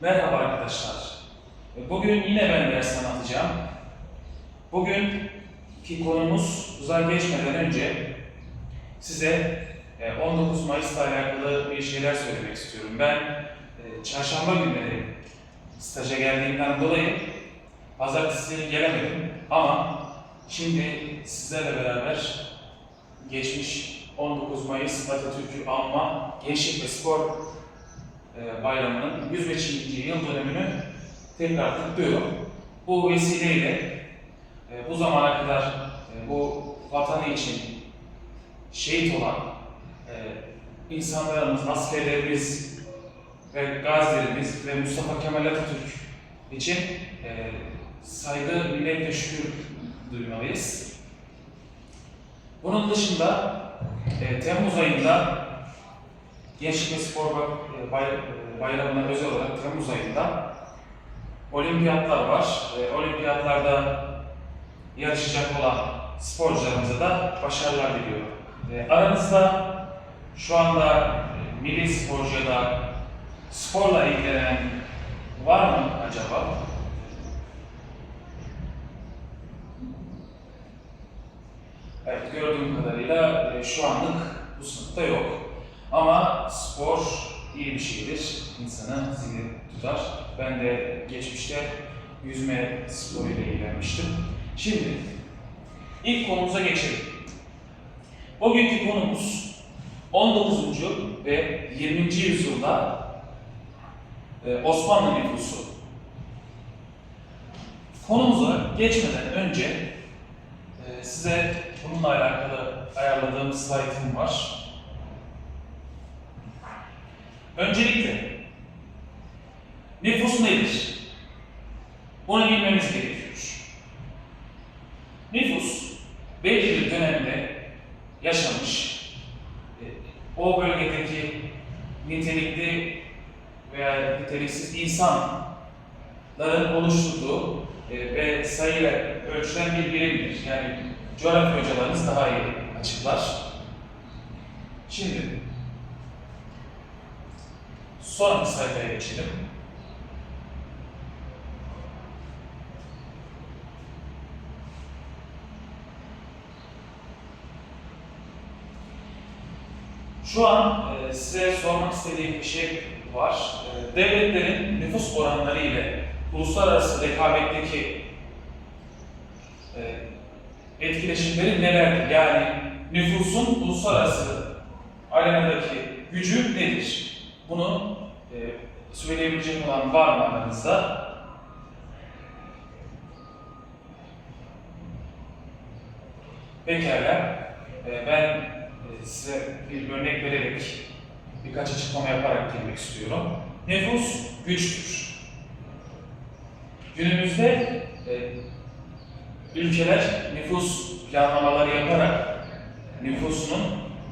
Merhaba arkadaşlar. Bugün yine ben ders anlatacağım. Bugünkü konumuz uzay geçmeden önce size e, 19 Mayıs'la alakalı bir şeyler söylemek istiyorum. Ben e, çarşamba günleri staja geldiğimden dolayı pazartesi gelemedim ama şimdi sizlerle beraber geçmiş 19 Mayıs Atatürk'ü anma Gençlik ve Spor e, Bayramı'nın 105. yıl dönümünü tekrar kutluyorum. Bu vesileyle e, bu zamana kadar e, bu vatanı için şehit olan e, insanlarımız, askerlerimiz ve gazilerimiz ve Mustafa Kemal Atatürk için e, saygı, minnet ve şükür duymalıyız. Bunun dışında e, Temmuz ayında Gençlik ve Spor Bay- Bay- Bayramı'na özel olarak Temmuz ayında olimpiyatlar var. E, olimpiyatlarda yarışacak olan sporcularımıza da başarılar diliyorum. E, aranızda şu anda e, milli sporcu ya da sporla ilgilenen var mı acaba? Evet, gördüğüm kadarıyla e, şu anlık bu sınıfta yok. Ama spor iyi bir şeydir. İnsanı zinde tutar. Ben de geçmişte yüzme sporuyla ilgilenmiştim. Şimdi ilk konumuza geçelim. Bugünkü konumuz 19. ve 20. yüzyılda e, Osmanlı nüfusu. Konumuza geçmeden önce e, size bununla alakalı ayarladığım slaytım var. Öncelikle nüfus nedir? Bunu bilmemiz gerekiyor. Nüfus belli bir dönemde yaşamış, e, o bölgedeki nitelikli veya niteliksiz insanların oluşturduğu e, ve sayıyla ölçülen bir birimdir. Yani coğrafya hocalarınız daha iyi açıklar. Şimdi sonraki sayfaya geçelim. Şu an e, size sormak istediğim bir şey var. E, devletlerin nüfus oranları ile uluslararası rekabetteki e, etkileşimleri nelerdir? Yani nüfusun uluslararası arenadaki gücü nedir? Bunu e, söyleyebileceğim olan var mı aranızda? Pekala. E, ben size bir örnek vererek birkaç açıklama yaparak girmek istiyorum. Nüfus güçtür. Günümüzde e, ülkeler nüfus planlamaları yaparak nüfusunun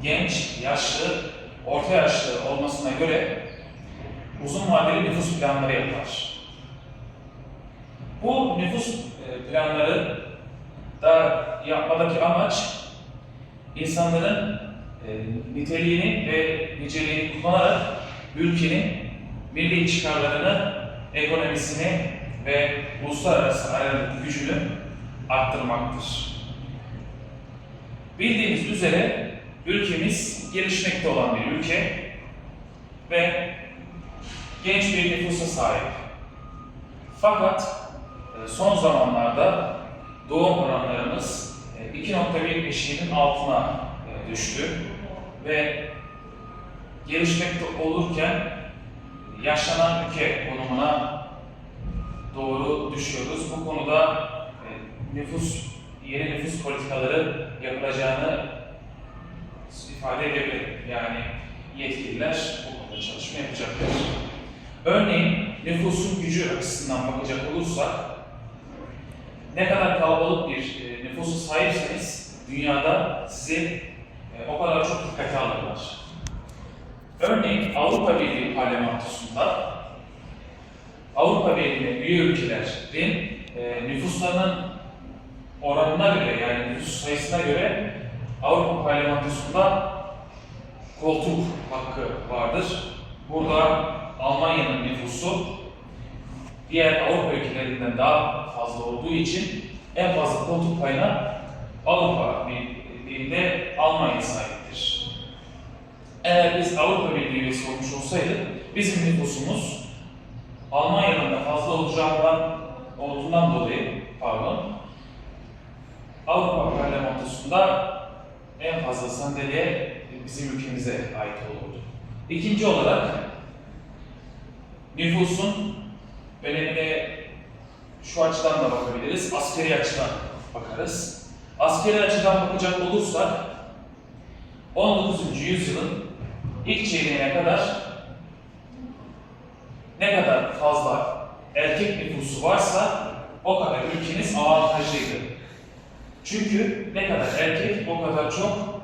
genç, yaşlı, orta yaşlı olmasına göre vadeli nüfus planları yapar. Bu nüfus e, planları da yapmadaki amaç insanların e, niteliğini ve niceliğini kullanarak ülkenin milli çıkarlarını, ekonomisini ve uluslararası arenadaki gücünü arttırmaktır. Bildiğiniz üzere ülkemiz gelişmekte olan bir ülke ve genç bir nüfusa sahip. Fakat e, son zamanlarda doğum oranlarımız e, 2.1 eşiğinin altına e, düştü ve gelişmekte olurken yaşlanan ülke konumuna doğru düşüyoruz. Bu konuda e, nüfus, yeni nüfus politikaları yapılacağını ifade edebilirim. Yani yetkililer bu konuda çalışma yapacaklar. Örneğin nüfusun gücü açısından bakacak olursak ne kadar kalabalık bir e, nüfusa sahipseniz dünyada sizi e, o kadar çok dikkate alırlar. Örneğin Avrupa Birliği parlamentosunda Avrupa Birliği'ne üye ülkelerin e, nüfuslarının oranına göre yani nüfus sayısına göre Avrupa Parlamentosu'nda koltuk hakkı vardır. Burada Almanya'nın nüfusu diğer Avrupa ülkelerinden daha fazla olduğu için en fazla koltuk payına Avrupa Birliği'nde Almanya sahiptir. Eğer biz Avrupa Birliği üyesi olmuş olsaydık bizim nüfusumuz Almanya'nın da fazla olacağından olduğundan dolayı pardon Avrupa Parlamentosu'nda en fazla sandalye bizim ülkemize ait olurdu. İkinci olarak nüfusun önemine şu açıdan da bakabiliriz, askeri açıdan bakarız. Askeri açıdan bakacak olursak 19. yüzyılın ilk çeyreğine kadar ne kadar fazla erkek nüfusu varsa o kadar ülkeniz avantajlıydı. Çünkü ne kadar erkek o kadar çok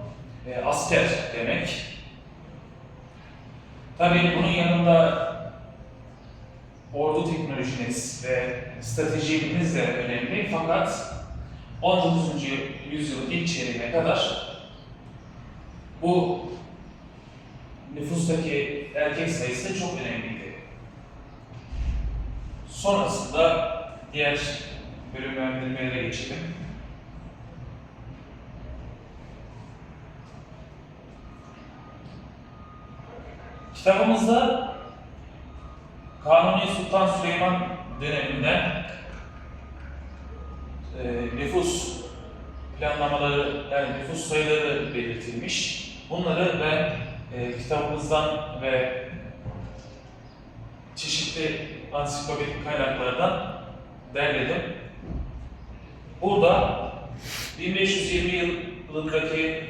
e, asker demek. Tabii bunun yanında ordu teknolojiniz ve stratejiniz de önemli fakat 19. yüzyılın ilk çeyreğine kadar bu nüfustaki erkek sayısı çok önemliydi. Sonrasında diğer bölümlendirmelere geçelim. Kitabımızda Kanuni Sultan Süleyman döneminden e, nüfus planlamaları, yani nüfus sayıları belirtilmiş. Bunları ben e, kitabımızdan ve çeşitli ansiklopedik kaynaklardan derledim. Burada 1520 yılındaki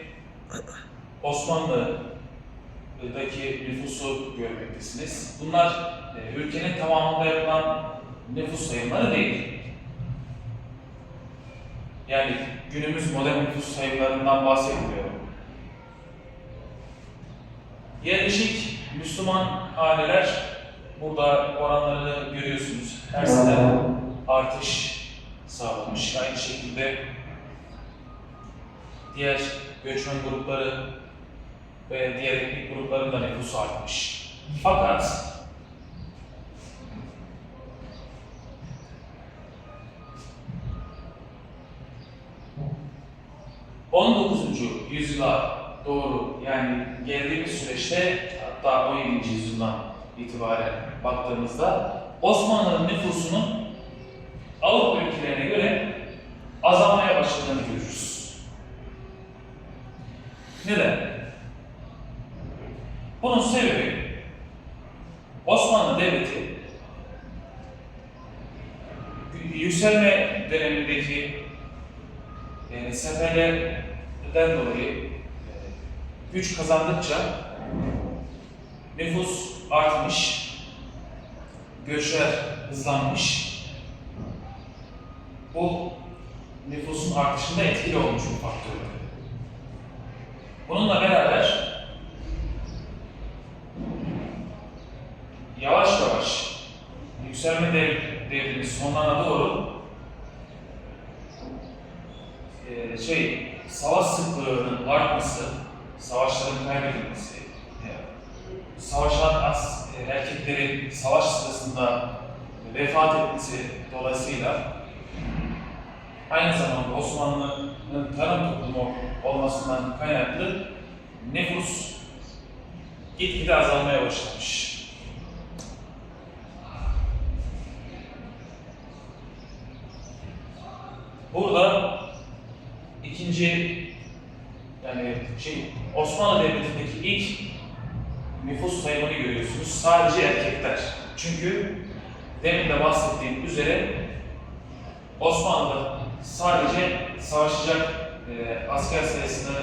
Osmanlı'daki nüfusu görmektesiniz. Bunlar e, ülkenin tamamında yapılan nüfus sayımları değil. Yani günümüz modern nüfus sayımlarından bahsetmiyorum. Yerleşik Müslüman aileler burada oranlarını görüyorsunuz. Her sene artış sağlamış. Aynı şekilde diğer göçmen grupları ve diğer etnik grupların da nüfusu artmış. Fakat 19. yüzyıla doğru yani geldiğimiz süreçte hatta 17. yüzyıldan itibaren baktığımızda Osmanlı'nın nüfusunun Avrupa ülkelerine göre azalmaya başladığını görürüz. Neden? Bunun sebebi Osmanlı Devleti yükselme dönemindeki yani seferlerden dolayı e, güç kazandıkça nüfus artmış, göçler hızlanmış. Bu nüfusun artışında etkili olmuş bir faktör. Bununla beraber yavaş yavaş yükselme dev, devrinin sonlarına doğru e, şey savaş sıklığının artması, savaşların kaybedilmesi, savaşan as, e, erkeklerin savaş sırasında vefat etmesi dolayısıyla aynı zamanda Osmanlı'nın tarım toplumu olmasından kaynaklı nüfus gitgide azalmaya başlamış. Burada ikinci yani şey Osmanlı Devleti'ndeki ilk nüfus sayımını görüyorsunuz. Sadece erkekler. Çünkü demin de bahsettiğim üzere Osmanlı sadece savaşacak e, asker sayısını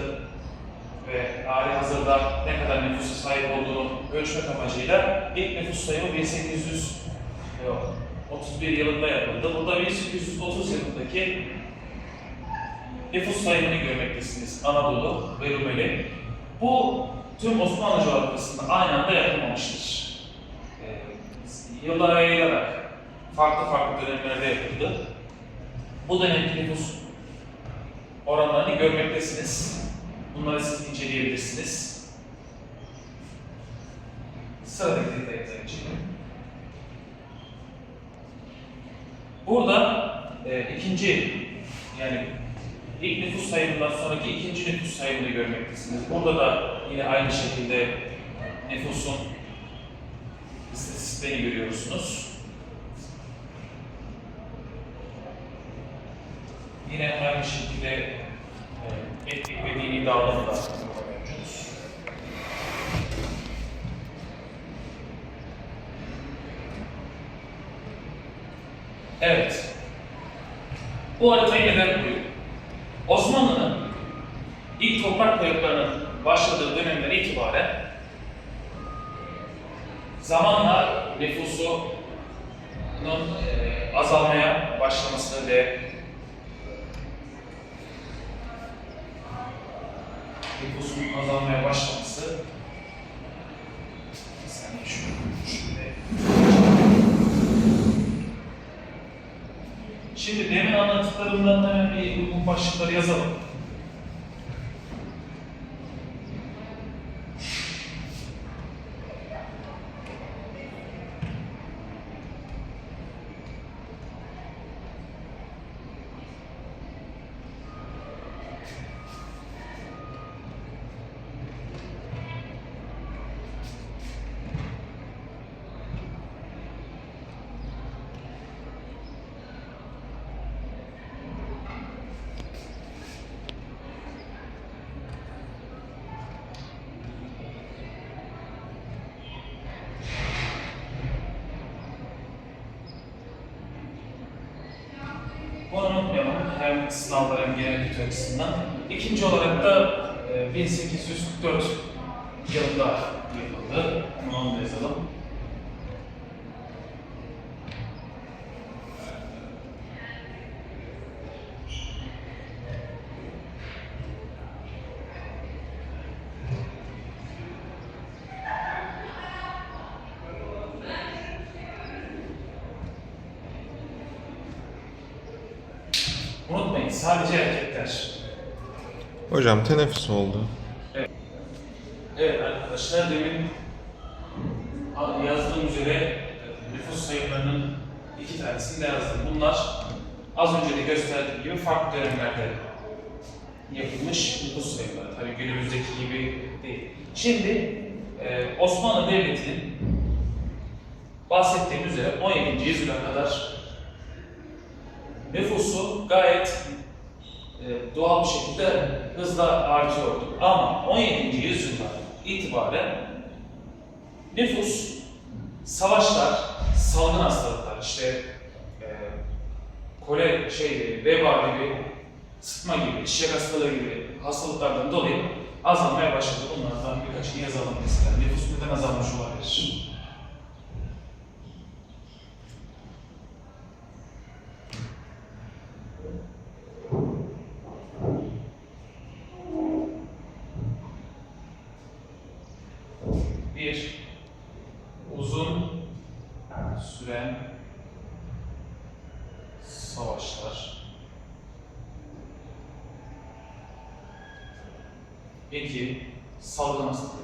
ve hali hazırda ne kadar nüfusa sahip olduğunu ölçmek amacıyla ilk nüfus sayımı 1831 yılında yapıldı. Burada 1830 yılındaki nüfus sayımını görmektesiniz Anadolu ve Rumeli. Bu tüm Osmanlı coğrafyasında aynı anda yapılmamıştır. Ee, yıllara yayılarak farklı farklı dönemlerde yapıldı. Bu dönemki nüfus oranlarını görmektesiniz. Bunları siz inceleyebilirsiniz. Sıradaki detayımıza geçelim. e, ikinci yani ilk nüfus sayımından sonraki ikinci nüfus sayımını görmektesiniz. Burada da yine aynı şekilde nüfusun istatistiklerini görüyorsunuz. Yine aynı şekilde e, etnik ve dini dağılımı da. Evet. Bu haritayı neden koyduk? Osmanlı'nın ilk toprak kayıplarının başladığı dönemden itibaren zamanla nüfusunun e, azalmaya başlaması ve nüfusun azalmaya başlaması bir saniye şunu şöyle Hemen bir bu başlıkları yazalım. Bunu unutmayalım hem sınavlar hem genel kültür açısından. İkinci olarak da e, 1844 yılında yapıldı. Bunu da yazalım. Unutmayın sadece erkekler. Hocam teneffüs oldu. Evet arkadaşlar demin yazdığım üzere e, nüfus sayımlarının iki tanesini de yazdım. Bunlar az önce de gösterdiğim gibi farklı dönemlerde yapılmış nüfus sayımları. Tabii günümüzdeki gibi değil. Şimdi e, Osmanlı Devleti'nin bahsettiğim üzere 17. yüzyıla kadar nüfusu gayet e, doğal bir şekilde hızla artıyordu. Ama 17. yüzyıldan itibaren nüfus, savaşlar, salgın hastalıklar, işte e, kole, şey, veba gibi, sıtma gibi, çiçek hastalığı gibi hastalıklardan dolayı azalmaya başladı. Bunlardan birkaçını yazalım mesela. Nüfus neden azalmış olabilir? Bir, uzun süren savaşlar. İki, salgın hastalıklar.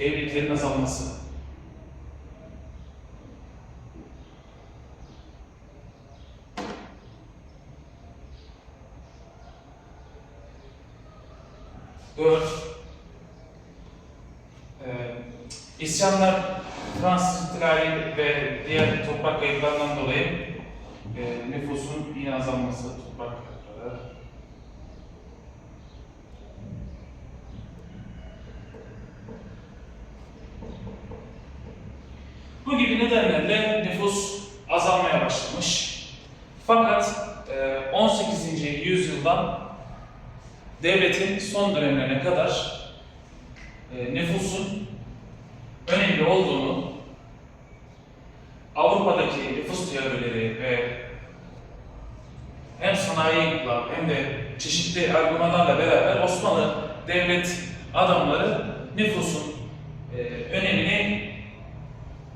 Evliliklerin azalması. Dört, e, isyanlar, Fransız ihtilali ve diğer toprak kayıplarından dolayı e, nüfusun yine azalması, toprak kayıpları. Bu gibi nedenlerle nüfus azalmaya başlamış. Fakat e, 18. yüzyıldan devletin son dönemlerine kadar e, nüfusun önemli olduğunu Avrupa'daki nüfus teorileri ve sayıkla hem de çeşitli argümanlarla beraber Osmanlı devlet adamları nüfusun e, önemini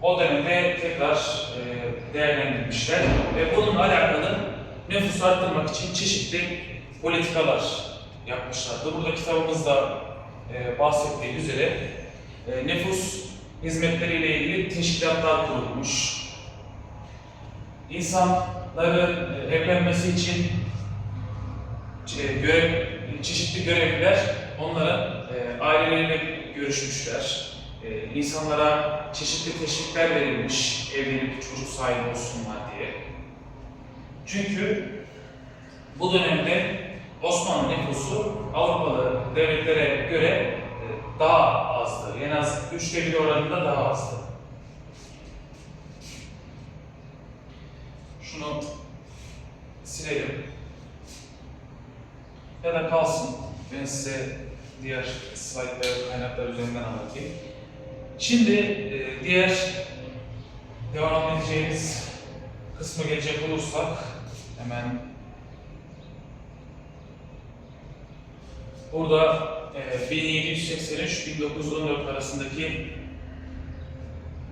o dönemde tekrar e, değerlendirmişler. Ve bununla alakalı nüfusu arttırmak için çeşitli politikalar yapmışlardı. Burada kitabımızda e, bahsettiği üzere e, nüfus hizmetleriyle ilgili teşkilatlar kurulmuş. İnsanların e, evlenmesi için e, görev, çeşitli görevliler onların e, aileleriyle görüşmüşler. E, insanlara çeşitli teşvikler verilmiş evlenip çocuk sahibi olsunlar diye. Çünkü bu dönemde Osmanlı nüfusu Avrupalı devletlere göre e, daha azdı. En az üçte bir oranında daha azdı. Şunu silelim. Ya da kalsın. Ben size diğer slaytlar, kaynaklar üzerinden anlatayım. Şimdi e, diğer devam edeceğimiz kısmı gelecek olursak hemen burada e, 1783-1914 arasındaki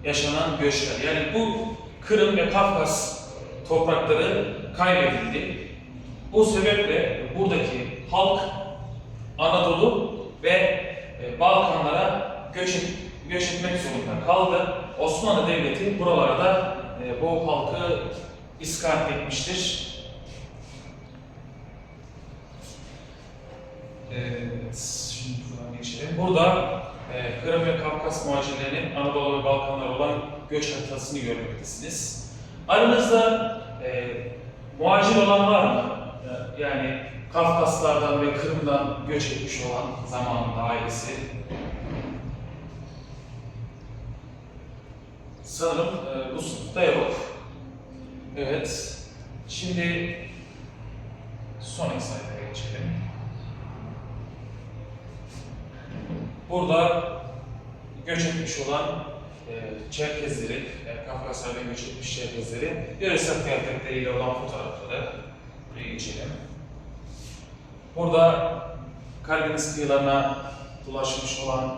yaşanan göçler. Yani bu Kırım ve Kafkas toprakları kaybedildi. Bu sebeple buradaki halk Anadolu ve e, Balkanlara göç, göç etmek zorunda kaldı. Osmanlı Devleti buralara da e, bu halkı iskan etmiştir. Evet, şimdi buradan geçelim. Burada e, Kırım ve Kafkas muhacirlerinin Anadolu ve Balkanlara olan göç haritasını görmektesiniz. Aranızda e, muhacir olan mı? E, Yani Kafkaslardan ve Kırım'dan göç etmiş olan zamanında ailesi. Sanırım e, bu sınıfta yok. Evet. Şimdi sonraki sayfaya geçelim. Burada göç etmiş olan e, Çerkezleri, yani Kafkaslardan göç etmiş Çerkezleri, yöresel kıyafetleriyle olan fotoğrafları buraya geçelim. Burada Karadeniz kıyılarına ulaşmış olan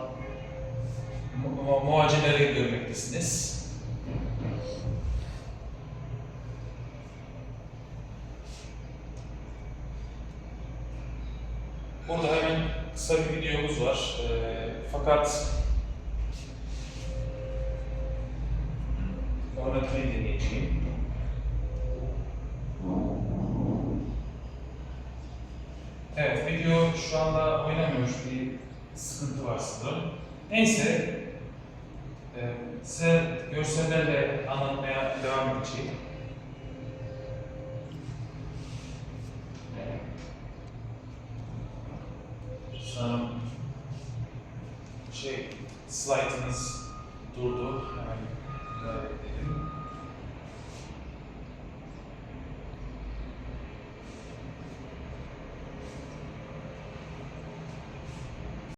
mu- mu- muhacirleri görmektesiniz. Burada hemen kısa bir videomuz var. Ee, fakat oynatmayı deneyeceğim. Evet, video şu anda oynamıyor. Bir sıkıntı var sanırım. Neyse, e, size görsellerle anlatmaya devam edeceğim.